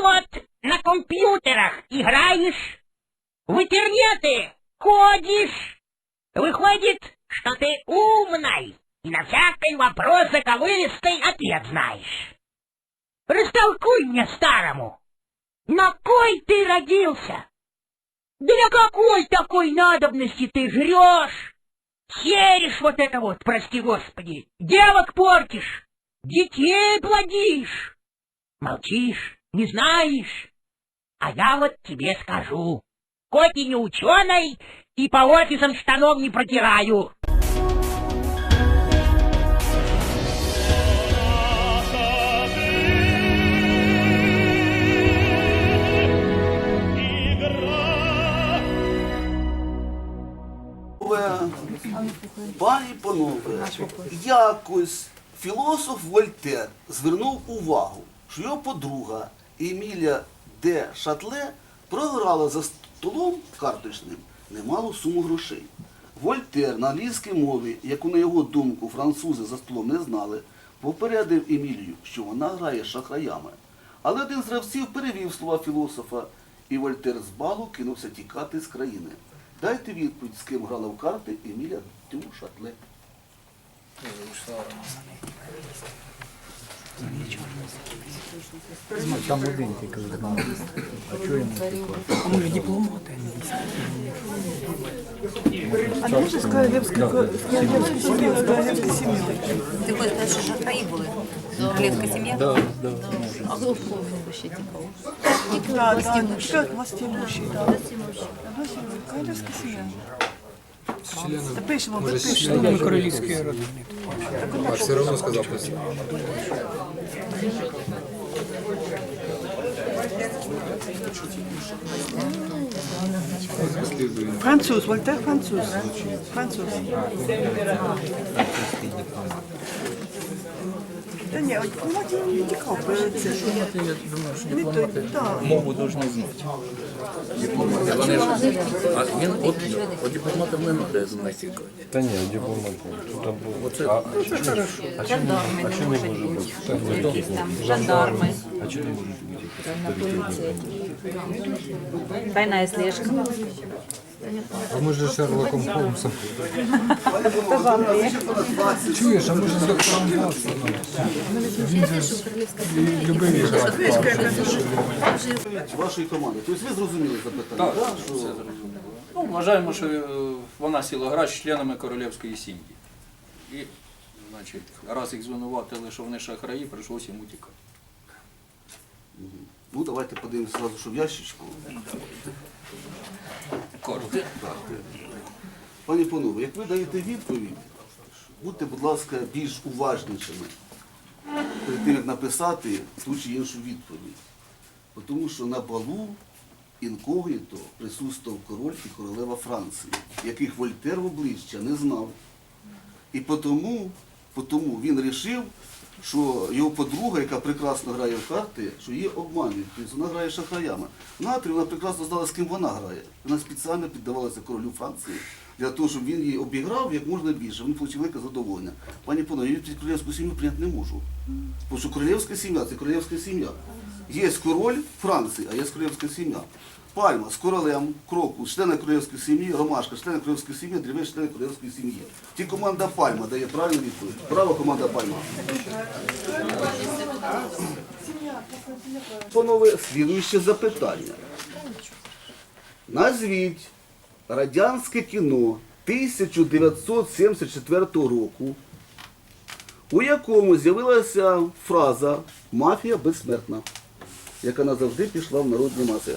вот на компьютерах играешь, в интернете ходишь. Выходит, что ты умный и на всякий вопрос заковыристый ответ знаешь. Растолкуй мне старому, на кой ты родился? Для какой такой надобности ты жрешь? Серишь вот это вот, прости господи, девок портишь, детей плодишь. Молчишь, не знаешь. А я вот тебе скажу, хоть и не ученый, и по офисам штанов не протираю. Пані панове, якось філософ Вольтер звернув увагу, що його подруга Емілія де Шатле програла за столом карточним немалу суму грошей. Вольтер на англійській мові, яку на його думку французи за столом не знали, попередив Емілію, що вона грає шахраями. Але один з гравців перевів слова філософа, і Вольтер з балу кинувся тікати з країни. Дайте відповідь, з ким грала в карти Еміля Дю Шатле. Там один тільки знав. А чого йому таке? А може дипломати? А не можна з королевської сім'ї, з королевської сім'ї. Ти сказати, що шахраї були? Королівська сім'я? Да, да. А хто в кого ще тікав? Да, да, как властимущий, да. Властимущий, королевська сім'я. Запишемо, підпишемо. Ми королівські роди. А все равно сказал после. Француз, Вольтер француз. Француз. Та ні, от Моді не тікав. Це не той, так. Мову должны знати. Дипломати, вони ж... А він от, от дипломати в мене де знати. Да не, дипломат. Там был. Оце Жандарми не може бути. Там жандарми. А что не может быть? Тайна слежка. А ми ж Шерлоком Холмсом. Чуєш, а ми ж з доктором Ватсоном. Він же ж і любив грати. вашої команди. Тобто ви зрозуміли запитання, так? Що... Ну, вважаємо, що е, вона сіла гра з членами королівської сім'ї. І, значить, раз їх звинуватили, що вони шахраї, прийшлося їм утікати. Ну, давайте подивимося одразу, що в ящичку. Коротко. Пані панове, як ви даєте відповідь, будьте, будь ласка, більш уважнішими перед тим, як написати ту чи іншу відповідь. Тому що на балу інкогніто присутствував король і королева Франції, яких Вольтер в обличчя не знав. І потому, потому він вирішив, що його подруга, яка прекрасно грає в карти, що її обманюють. Тобто вона грає шахраями. Натрі вона прекрасно знала, з ким вона грає. Вона спеціально піддавалася королю Франції для того, щоб він її обіграв як можна більше. Він отримав велике задоволення. Пані панове, я відповідь королівську сім'ю прийняти не можу. Тому що королівська сім'я це королівська сім'я. Є король Франції, а є королівська сім'я. Пальма з королем, крокус, члени королівської сім'ї, ромашка, члени королівської сім'ї, дрівець, члени королівської сім'ї. Ті команда Пальма дає правильну відповідь. Браво, команда Пальма. Панове, слідуюче запитання. Назвіть радянське кіно 1974 року, у якому з'явилася фраза Мафія безсмертна, яка назавжди пішла в народні маси.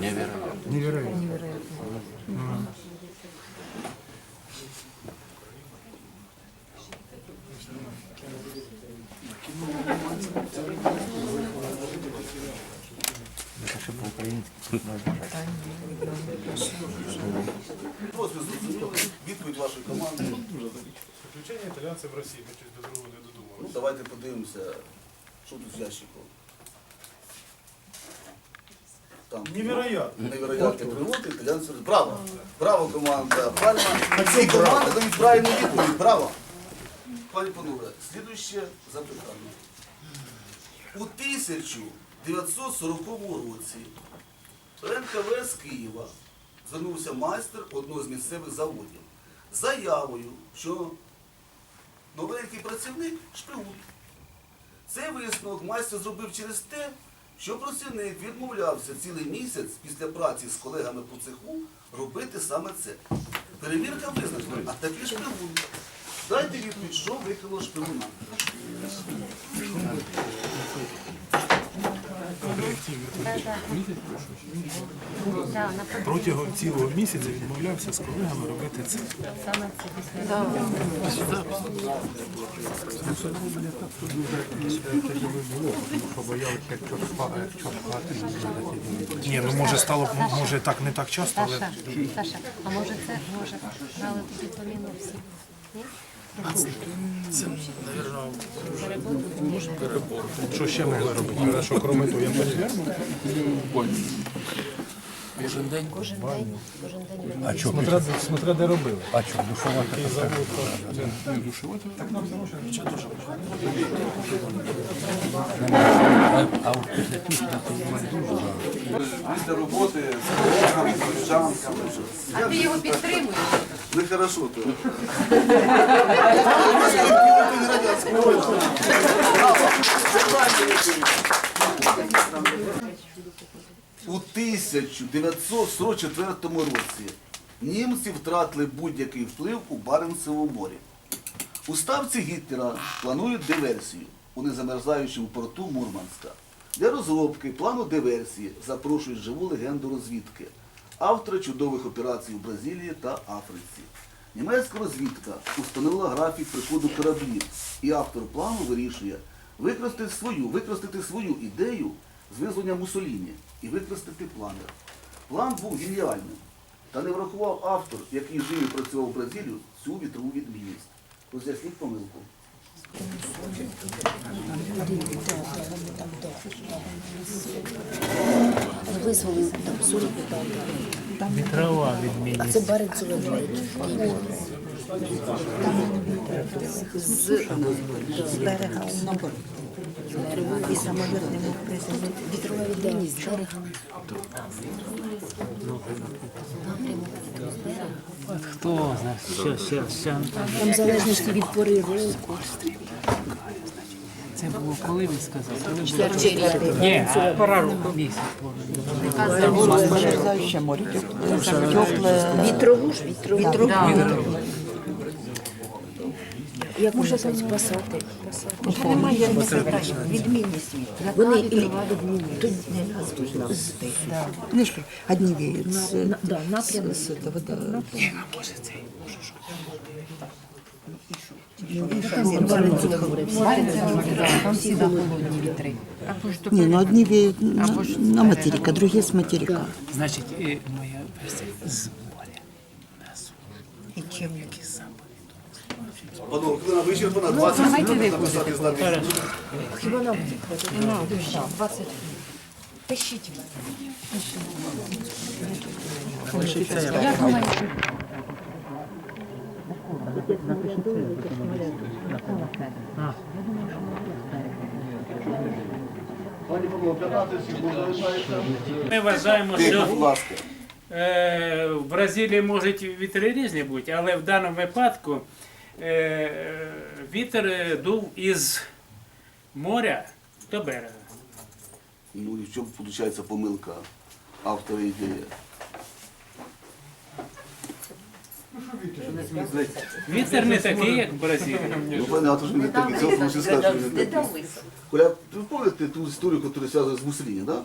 Не- Невероятно. Просто зрозуміло. відповідь вашої команди. Приключення італійців в Росії, ми щось до другого не додумали. Ну, подивимося, що тут з ящиком. Там Невероятно. невероятні пригоди, італійці. Браво! Браво, команда! Пальма. Всі команди дають правильну відповідь. Браво! Пані Панове, слідуюче запитання. У 1940 році в НКВ з Києва звернувся майстер одного з місцевих заводів з заявою, що новенький працівник шпигун. Цей висновок майстер зробив через те, що працівник відмовлявся цілий місяць після праці з колегами по цеху робити саме це. Перевірка визначена, а такий шпигун. Дайте відповідь, що викрило шпигуна. Протягом цілого місяця відмовлявся з колегами робити це. Ні, ну може стало, може так не так часто, але Саша, а може це, може, брали тоді поміну всі? Ні? Що ще могли робити? А що крім того, я перевірю. Кожен день, кожен день робили. Смотря, смотря де робили. А що, душова Такий завод, то А от після тушки це немає дуже Після роботи з колегами, з. А ти його підтримуєш? Нехорошо то. У 1944 році німці втратили будь-який вплив у Баренцевому морі. У ставці Гітлера планують диверсію у незамерзаючому порту Мурманська. Для розробки плану диверсії запрошують живу легенду розвідки, автора чудових операцій у Бразилії та Африці. Німецька розвідка установила графік приходу кораблів, і автор плану вирішує використати свою, використати свою ідею з визволення Мусоліні і використати планер. План був геніальним, та не врахував автор, який жив і працював у Бразилію, цю вітрову відмінність. Роз'ясніть помилку. Визволив там сурі Вітрова відмінність. А це Баренцеве. З, з берега наоборот. І самоліт не мог приземлити. Вітрова відмінність з берега. Хто знає, що, що, що. Там в залежності від пори року. Це було коли він сказав? Коли було? Ні, а пора року місяць. Море. Тепле. Вітрову ж, вітрову. Як можна там спасати? Вже немає відмінність. Вони і тут Вони ж одні віють з, да, напрямок. з, з, того, да. Баренцеве море. Там всі холодні вітри. Ні, ну одні віють на, на материк, а другі з материка. Значить, і моя версія з моря. На суд. І чим? Які саме. Панове, хвилина вичерпана, 20 хвилин написати знати. Хіба нам 20 Тащіть. Я думаю, Пані Павло, 15. Ми вважаємо, що в Бразилії можуть вітри різні бути, але в даному випадку е, вітер дув із моря до берега. Ну і в чому виходить помилка автора ідеї? Вітер не такий, як в Бразилії. Ну, понятно, що не це лише скажу, що не. Коля, ви пам'ятаєте ту історію, яка зв'язана з Муссоліні, да?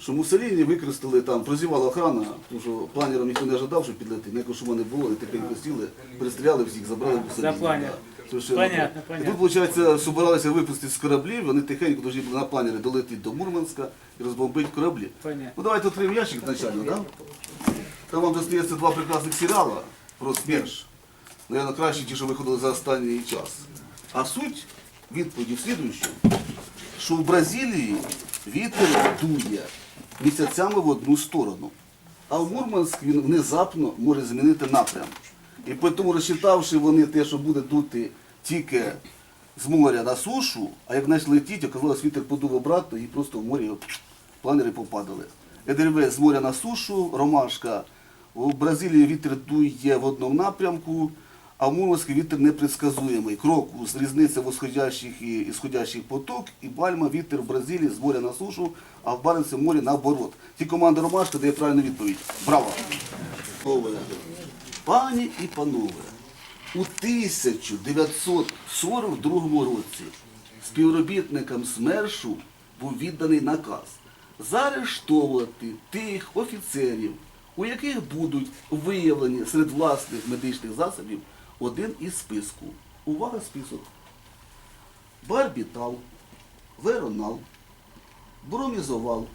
Що Муссоліні використали там, прозівала охрана, тому що планером ніхто не ожидав, що підлетить, ніякого шума не було, вони тихенько сіли, перестріляли всіх, забрали Муссоліні. За планер. Да. Понятно. І понятно. тут, виходить, собиралися випустити з кораблів, вони тихенько були на планері долетіти до Мурманська і розбомбити кораблі. Понятно. Ну давайте відкриємо ящик начально, да? Там вам достається два прекрасних серіала. Про СМЕРШ. Наверно, краще ті, що виходили за останній час. А суть відповіді в слідуючому, що в Бразилії вітер дує місяцями в одну сторону, а в Мурманськ він внезапно може змінити напрям. І тому розчитавши вони те, що буде дути тільки з моря на сушу, а як почали летіти, оказалось, вітер подув обратно і просто в морі планери попадали. ЕДРВ з моря на сушу, ромашка. У Бразилії вітер дує в одному напрямку, а в Мурманську вітер непредсказуємий. Крокус, різниця восходящих і ісходящих поток, і бальма вітер в Бразилії з моря на сушу, а в Баренцевому морі наоборот. Ті команда Ромашка дає правильну відповідь. Браво! Пані і панове, у 1942 році співробітникам СМЕРШу був відданий наказ заарештовувати тих офіцерів, у яких будуть виявлені серед власних медичних засобів один із списку. Увага список. Барбітал, веронал, бромізовал,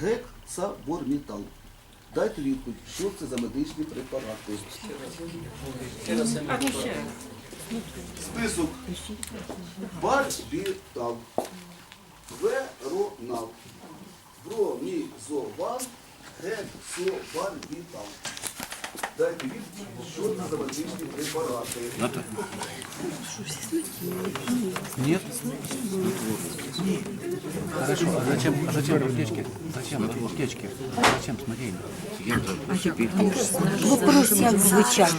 гексабормітал. Дайте відповідь, що це за медичні препарати. Список. Барбітал, веронал, бромізовал, гексобарбітал. Дайте відповідь, що це за медичні препарати. Нет? Хорошо, а зачем, а зачем аптечки? Зачем аптечки? Зачем смотрели? Вопрос як звучати.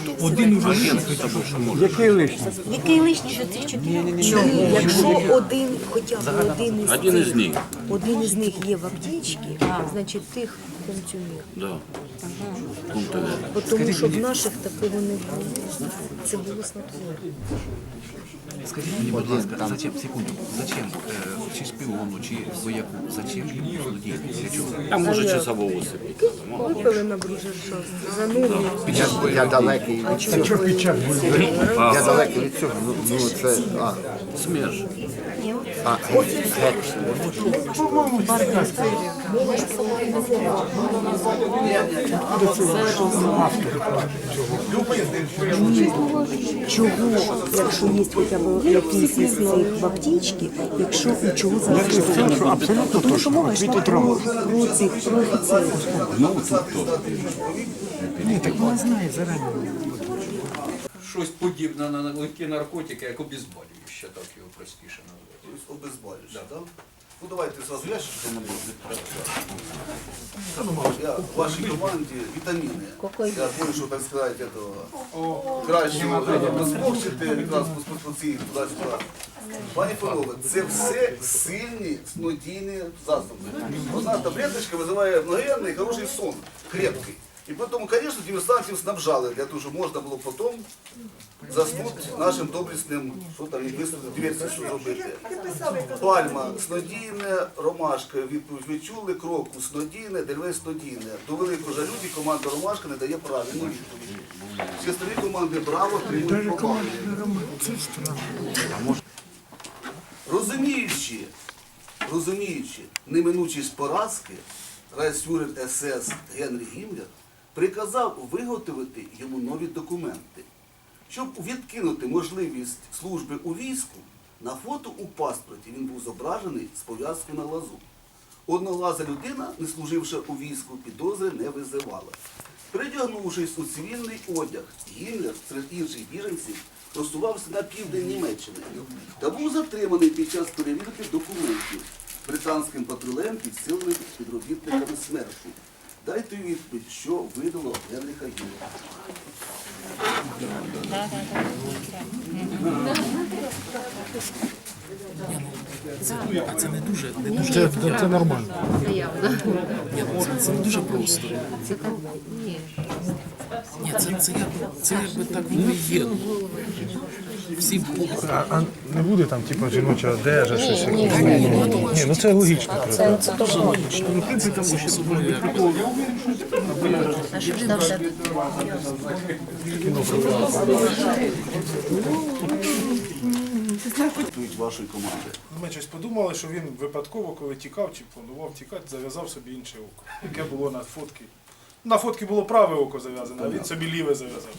Який лишній? Який лишній, що цих чотири? Ні, якщо один, хоча б один із Один із цих- них. один із них є в аптечці, значить тих функціонує. Да. Пункт Д. Бо Тому що в наших такого не було. Це було снотворне. Скажіть мені, будь ласка, зачем, секунду, зачем, е, чи шпіону, чи вояку, зачем їм злодіяти? Для чого? А може часового сипіти. Випили на бружершост, занули. Я, я далекий від цього. Я далекий від цього. Ну, ну це. А, Смерж. А. Чого, якщо є хоча б із цих в аптечці, якщо і чого зараз Абсолютно Тому що мова про, цих, офіцерів. Щось подібне на легкі наркотики, як обезболююче, так його простіше назвати. Тобто обезболююче, так? Ну давайте сразу ящик, що не буде. Я в вашій команді вітаміни. Я думаю, що, так сказати, этого, краще розмовчити, якраз по спецпоції туди-сюди. Пані панове, це все сильні снодійні засоби. Одна таблеточка визиває мгновенний хороший сон, крепкий. І тому, звісно, станціям снабжали, для того, щоб можна було потім заснути нашим доблесним, що там їх висловити, диверсію, що зробити. Пальма снодійне, ромашка, відповідь ви чули, кроку снодійне, дереве снодійне. До великого жалюді команда Ромашка не дає правильну відповідь. Всі старі команди браво тримують команди. Розуміючи, розуміючи неминучість поразки, райсфюрер СС Генрі Гіммлер приказав виготовити йому нові документи. Щоб відкинути можливість служби у війську, на фото у паспорті він був зображений з пов'язки на лазу. Одноглаза людина, не служивши у війську, підозри не визивала. Передягнувшись у цивільний одяг, Гіммлер серед інших біженців просувався на південь Німеччини та був затриманий під час перевірки документів британським патрулем, підсиленим співробітниками смершу. Дайте відповідь, що видало Генріха Гіммлера. Це, це нормально. Це не дуже просто. Ні, це, це, якби, це якби так воно і є. Всім А, а не буде там, типу, жіноча одежа, щось якось? Ні, ну це логічно. просто. Це дуже логічно. Ну, в принципі, тому що собою. Вашої команди. Ми щось подумали, що він випадково, коли тікав чи планував тікати, зав'язав собі інше око, яке було на фотці На фотці було праве око зав'язане, а він собі ліве зав'язав.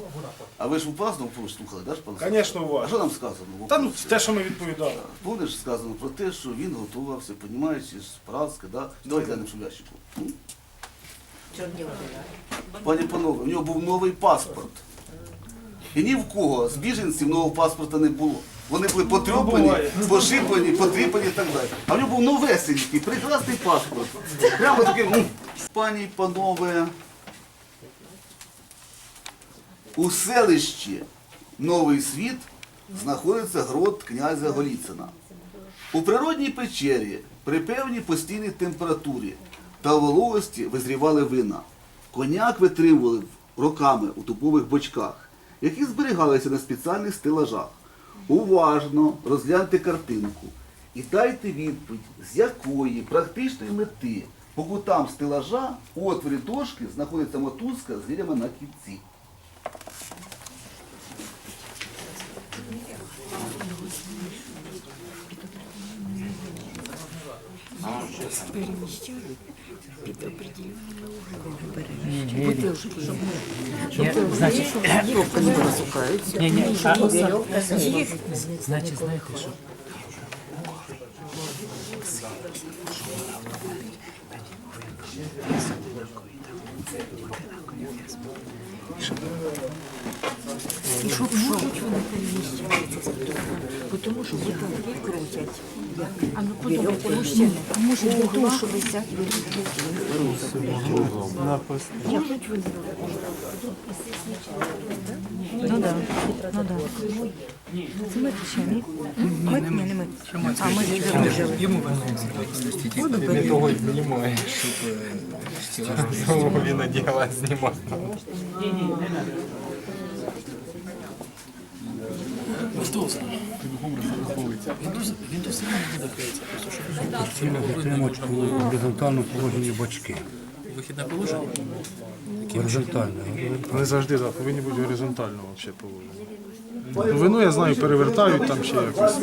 А ви ж упрасно слухали, да, ж, пан? Звісно, А що нам сказано? в Та ну, описі? те, що ми відповідали. Помниш, сказано про те, що він готувався, понімаючи, з Празки, да? Давайте глянемо, що в ящику. М? Пані панове, в нього був новий паспорт. І ні в кого з біженців нового паспорта не було. Вони були потрьопані, буває. пошипані, потріпані і так далі. А в нього був новесенький, прекрасний паспорт. Прямо такий. м. Пані панове, у селищі Новий Світ знаходиться грот князя Голіцина. У природній печері при певній постійній температурі та вологості визрівали вина. Коняк витримували роками у тупових бочках, які зберігалися на спеціальних стелажах. Уважно розгляньте картинку і дайте відповідь, з якої практичної мети по кутам стелажа у отворі дошки знаходиться мотузка з вірями на кінці. Значить, ні, ні, а, значить, знаєте, що І щоб можуть вони переміщатися. Тому що батареї крутять. А ну подумайте, мужчини, може для що висять Можуть вони Ну да, ну да. Це ми ще ні? Ми, ні, не ми. А ми ж вижили. йому Воду не беремо. того й понімає, щоб він одягла знімати. Затримують у горизонтальному положенні бочки. Вихідне положення? Горизонтально. Вони завжди да, повинні бути горизонтально взагалі положені. Ну, вино, я знаю, перевертають там ще якось.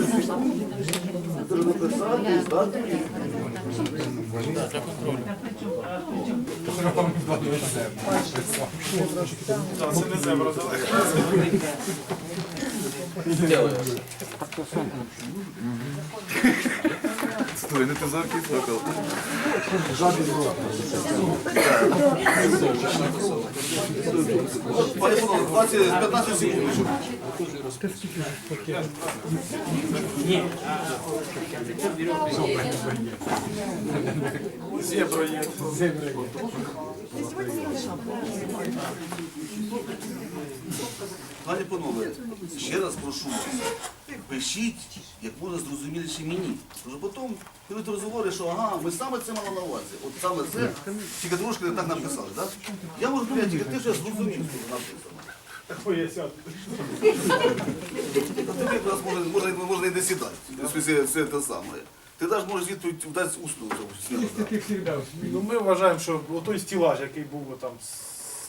Це не зебра, Стой, не ти завжди слухав. Пане Панове, 20, 15 секунд. Зебра є. Пане панове, ще раз прошу вас, пишіть як можна зрозуміліше мені. Що потім будуть розговори, що ага, ми саме це мали на увазі. От саме це, тільки трошки не так написали, так? Я можу говорити тільки те, що я зрозумів, що написано. Тобі якраз може, може, можна і не сідати. Це, це те саме. Ти навіть можеш відповідь дати усну Ну, ми вважаємо, що той стілаж, який був там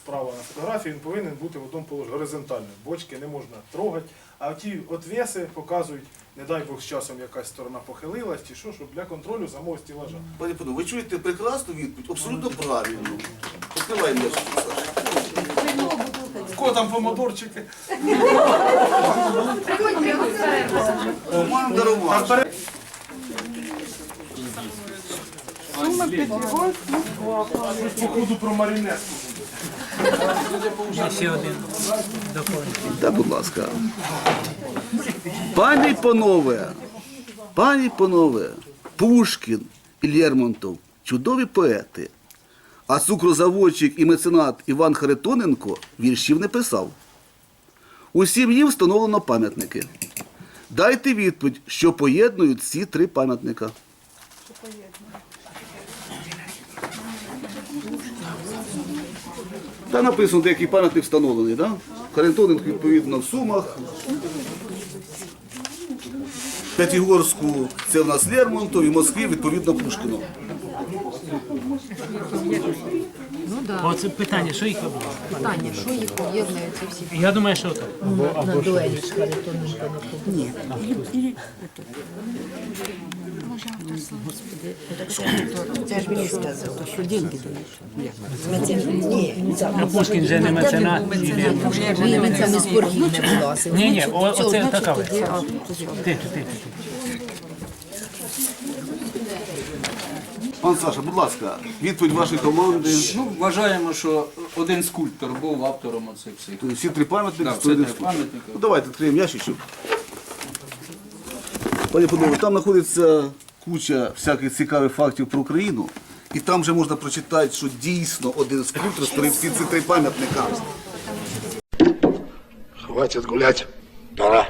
справа на фотографії, він повинен бути в одному положенні горизонтально. Бочки не можна трогати. А ті отвеси показують, не дай Бог з часом якась сторона похилилась чи що, щоб для контролю самого стілажа. Пані Панове, ви чуєте прекрасну відповідь, абсолютно правильно. Саша. Кого там помодорчики? Маємо дарувати. Походу про марінетку. Ще один доповнення. Будь ласка. Пані панове, пані панове, Пушкін і Лермонтов чудові поети. А цукрозаводчик і меценат Іван Харитоненко віршів не писав. Усім їм встановлено пам'ятники. Дайте відповідь, що поєднують ці три пам'ятника. Та написано, де який пам'ятник встановлений, да? Харитоненко, відповідно, в Сумах. П'ятигорську це в нас Лермонтов і в Москві, відповідно, Пушкіно. Ну да. Оце питання, що їх об'єднує? Питання, що їх об'єднує ці всі Я думаю, що так. на дуелі з Харитоненко на Ні. Це ж мені сказали, що деньги дають. А Пушкін же не меценат. Це не з боргів не власив. Ні, ні, оце така. Тихо. Пан Саша, будь ласка, відповідь вашої команди. Ну, вважаємо, що один скульптор був автором оцих всіх. Тобто Всі три пам'ятники, Да, всі один три скульптор. пам'ятники. Ну давайте відкриємо ящичок. Пані Панове, там знаходиться куча всяких цікавих фактів про Україну. І там вже можна прочитати, що дійсно один скульптор створив всі ці три пам'ятника. Хватить гулять. Пора.